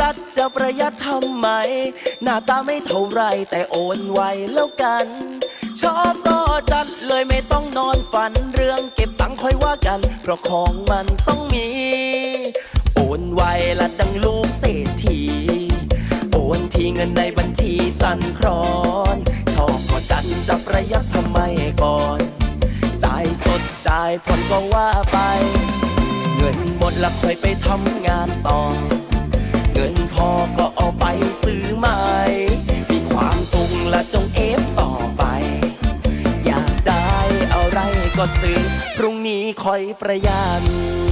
จัดจะประหยัดทำไม หน้าตาไม่เท่าไรแต่โอนไวแล้วกัน ชอบก็จัดเลยไม่ต้องนอนฝันเรื่องเก็บตังค์ค่อยว่ากัน เพราะของมันต้องมี โอนไวละดังลูกเศรษฐี โอนทีเงินในบัญชีสั่นคลอน ชอบก็จัดจะประหยัดทำไมก่อน จ่ายสดจ่ายผ่อนก็ว่าไป เงินหมดแล้วค่อยไปทำงานต่อ อยากได้อะไรก็ซื้อพรุ่งนี้คอยประยัน